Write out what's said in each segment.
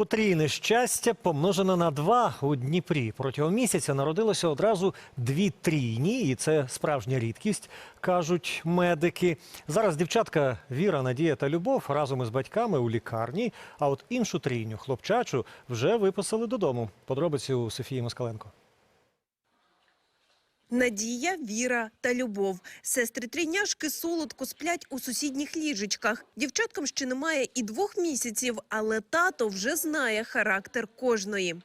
Потрійне щастя помножено на два у Дніпрі. Протягом місяця народилося одразу дві трійні, і це справжня рідкість, кажуть медики. Зараз дівчатка Віра, Надія та Любов разом із батьками у лікарні. А от іншу трійню, хлопчачу, вже виписали додому. Подробиці у Софії Москаленко. Надія, Віра та Любов. Сестри трійняшки солодко сплять у сусідніх ліжечках. Дівчаткам ще немає і двох місяців, але тато вже знає характер кожної.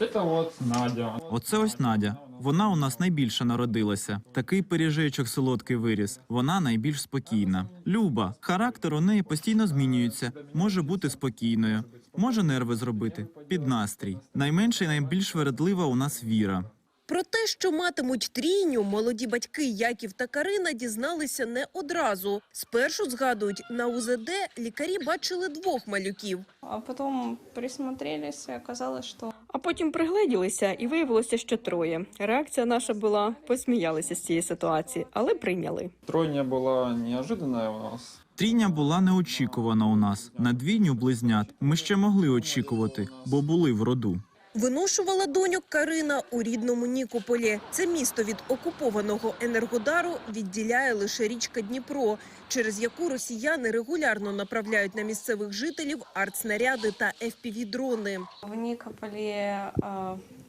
Это вот Надя. Оце ось Надя. Вона у нас найбільше народилася. Такий пиріжечок солодкий виріс. Вона найбільш спокійна. Люба, характер у неї постійно змінюється. Може бути спокійною, може нерви зробити під настрій. Найменша і найбільш вередлива у нас віра. Про те, що матимуть трійню, молоді батьки Яків та Карина дізналися не одразу. Спершу згадують, на УЗД лікарі бачили двох малюків. А потом присмотрелись, и оказалось, что А потім пригледілися і виявилося, що троє. Реакція наша була посміялися з цієї ситуації, але прийняли. Тройня была неожиданная у нас. Трійня була неочікувана у нас. На двійню близнят ми ще могли очікувати, бо були в роду. Виношувала доньок Карина у рідному Нікополі. Це місто від окупованого Енергодару відділяє лише річка Дніпро, через яку росіяни регулярно направляють на місцевих жителів артснаряди та FPV-дрони. в Нікополі е,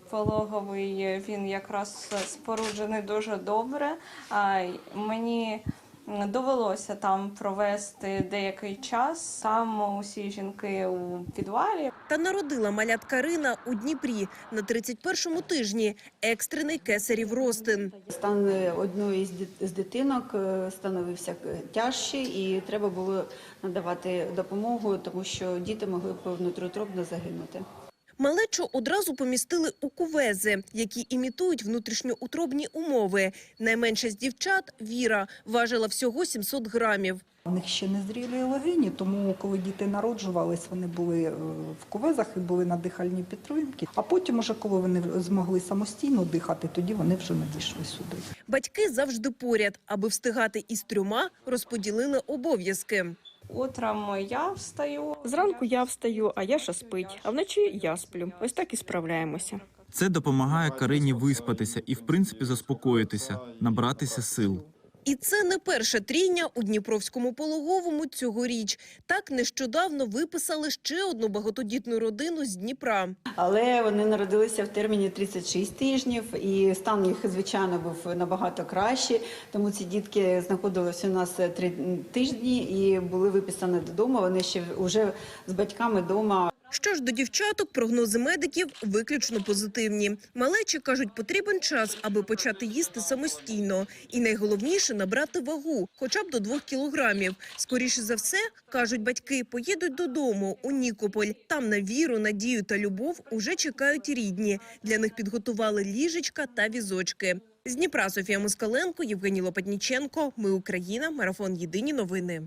пологовий він якраз споруджений дуже добре. А мені довелося там провести деякий час. Там усі жінки у підвалі. Та народила малят Карина у Дніпрі на 31-му тижні. Екстрений кесарів розтин. Стан одної з дит- з дитинок е, становився тяжчий, і треба було надавати допомогу, тому що діти могли б загинути. Малечу одразу помістили у кувези, які імітують внутрішньоутробні умови. Найменша з дівчат Віра важила всього 700 грамів. У них ще не зрілі легені, тому коли діти народжувались, вони були е, в кувезах і були на дихальній підтримці. А потім, уже коли вони змогли самостійно дихати, тоді вони вже надійшли сюди. Батьки завжди поряд, аби встигати із трьома, розподілили обов'язки. Утром я встаю. Зранку я встаю, а Яша спить, а вночі я сплю. Ось так і справляємося. Це допомагає Карині виспатися і, в принципі, заспокоїтися, набратися сил. І це не перша трійня у Дніпровському пологовому цьогоріч. Так нещодавно виписали ще одну багатодітну родину з Дніпра. Але вони народилися в терміні 36 тижнів, і стан їх, звичайно, був набагато кращий. Тому ці дітки знаходилися у нас три тижні і були виписані додому. Вони ще вже з батьками вдома. Що ж до дівчаток, прогнози медиків виключно позитивні. Малечі кажуть, потрібен час, аби почати їсти самостійно. І найголовніше набрати вагу, хоча б до двох кілограмів. Скоріше за все, кажуть батьки, поїдуть додому у Нікополь. Там на віру, надію та любов уже чекають рідні. Для них підготували ліжечка та візочки. З Дніпра Софія Москаленко, Євгеній Лопатніченко. Ми Україна. Марафон Єдині новини.